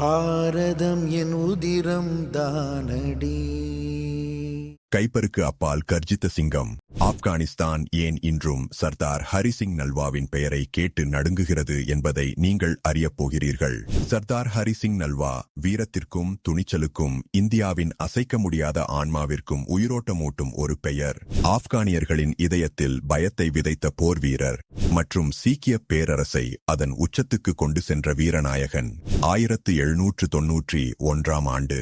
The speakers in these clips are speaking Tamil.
பாரதம் என் உதிரம் தானடி. கைப்பருக்கு அப்பால் கர்ஜித்த சிங்கம். ஆப்கானிஸ்தான் ஏன் இன்றும் சர்தார் ஹரிசிங் நல்வாவின் பெயரை கேட்டு நடுங்குகிறது என்பதை நீங்கள் அறியப் போகிறீர்கள். சர்தார் ஹரிசிங் நல்வா வீரத்திற்கும் துணிச்சலுக்கும் இந்தியாவின் அசைக்க முடியாத ஆன்மாவிற்கும் உயிரோட்டமூட்டும் ஒரு பெயர். ஆப்கானியர்களின் இதயத்தில் பயத்தை விதைத்த போர் வீரர் மற்றும் சீக்கிய பேரரசை அதன் உச்சத்துக்கு கொண்டு சென்ற வீரநாயகன். ஆயிரத்து எழுநூற்று தொன்னூற்றி ஒன்றாம் ஆண்டு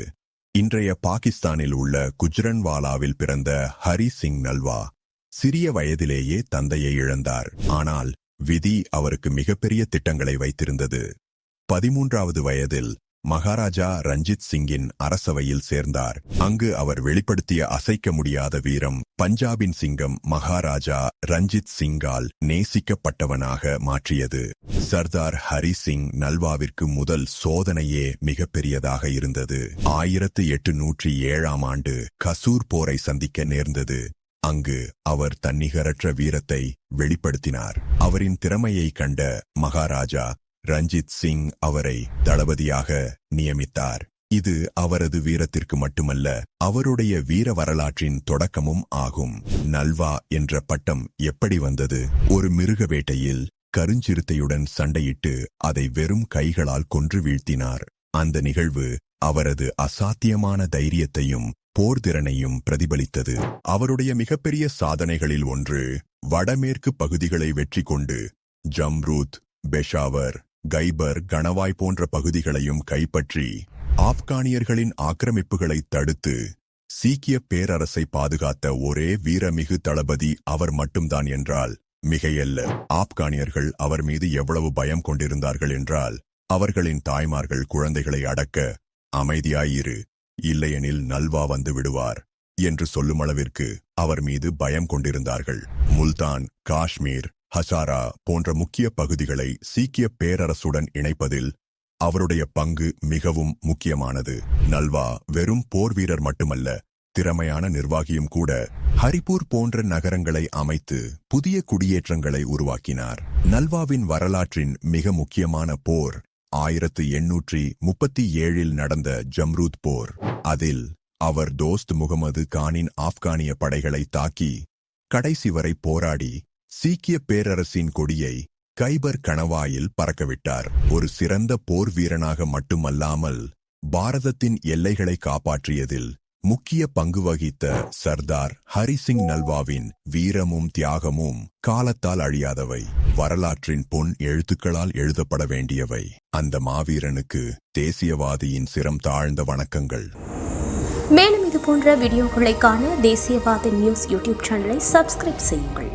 இன்றைய பாகிஸ்தானில் உள்ள குஜ்ரன்வாலாவில் பிறந்த ஹரி சிங் நல்வா சிறிய வயதிலேயே தந்தையை இழந்தார். ஆனால் விதி அவருக்கு மிகப்பெரிய திட்டங்களை வைத்திருந்தது. பதிமூன்றாவது வயதில் மகாராஜா ரஞ்சித் சிங்கின் அரசவையில் சேர்ந்தார். அங்கு அவர் வெளிப்படுத்திய அசைக்க முடியாத வீரம் பஞ்சாபின் சிங்கம் மகாராஜா ரஞ்சித் சிங்கால் நேசிக்கப்பட்டவனாக மாற்றியது. சர்தார் ஹரி சிங் நல்வாவிற்கு முதல் சோதனையே மிகப்பெரியதாக இருந்தது. ஆயிரத்து எட்டுநூற்றி ஏழாம் ஆண்டு கசூர் போரை சந்திக்க நேர்ந்தது. அங்கு அவர் தன்னிகரற்ற வீரத்தை வெளிப்படுத்தினார். அவரின் திறமையை கண்ட மகாராஜா ரஞ்சித் சிங் அவரை தளபதியாக நியமித்தார். இது அவரது வீரத்திற்கு மட்டுமல்ல அவருடைய வீர வரலாற்றின் தொடக்கமும் ஆகும். நல்வா என்ற பட்டம் எப்படி வந்தது? ஒரு மிருக வேட்டையில் கருஞ்சிறுத்தையுடன் சண்டையிட்டு அதை வெறும் கைகளால் கொன்று வீழ்த்தினார். அந்த நிகழ்வு அவரது அசாத்தியமான தைரியத்தையும் போர்திறனையும் பிரதிபலித்தது. அவருடைய மிகப்பெரிய சாதனைகளில் ஒன்று வடமேற்கு பகுதிகளை வெற்றி கொண்டு ஜம்ரூத் பெஷாவர் கைபர் கணவாய் போன்ற பகுதிகளையும் கைப்பற்றி ஆப்கானியர்களின் ஆக்கிரமிப்புகளை தடுத்து சீக்கிய பேரரசை பாதுகாத்த ஒரே வீரமிகு தளபதி அவர் மட்டும்தான் என்றால் மிகையல்ல. ஆப்கானியர்கள் அவர் மீது எவ்வளவு பயம் கொண்டிருந்தார்கள் என்றால் அவர்களின் தாய்மார்கள் குழந்தைகளை அடக்க அமைதியாயிரு. இல்லையெனில் நல்வா வந்து விடுவார் என்று சொல்லும் அளவிற்கு அவர் மீது பயம் கொண்டிருந்தார்கள். முல்தான் காஷ்மீர் ஹசாரா போன்ற முக்கிய பகுதிகளை சீக்கிய பேரரசுடன் இணைப்பதில் அவருடைய பங்கு மிகவும் முக்கியமானது. நல்வா வெறும் போர் வீரர் மட்டுமல்ல திறமையான நிர்வாகியும் கூட ஹரிப்பூர் போன்ற நகரங்களை அமைத்து புதிய குடியேற்றங்களை உருவாக்கினார். நல்வாவின் வரலாற்றின் மிக முக்கியமான போர் ஆயிரத்து எண்ணூற்றி முப்பத்தி ஏழில் நடந்த ஜம்ரூத் போர். அதில் அவர் தோஸ்த் முகமது கானின் ஆப்கானிய படைகளை தாக்கி கடைசி வரை போராடி சீக்கிய பேரரசின் கொடியை கைபர் கணவாயில் பறக்கவிட்டார். ஒரு சிறந்த போர் வீரனாக மட்டுமல்லாமல் பாரதத்தின் எல்லைகளை காப்பாற்றியதில் முக்கிய பங்கு வகித்த சர்தார் ஹரிசிங் நல்வாவின் வீரமும் தியாகமும் காலத்தால் அழியாதவை. வரலாற்றின் பொன் எழுத்துக்களால் எழுதப்பட வேண்டியவை. அந்த மாவீரனுக்கு தேசியவாதியின் சிரம் தாழ்ந்த வணக்கங்கள். மேலும் இது போன்ற வீடியோக்களை காண தேசியவாத நியூஸ் யூடியூப் சேனலை சப்ஸ்கிரைப் செய்யுங்கள்.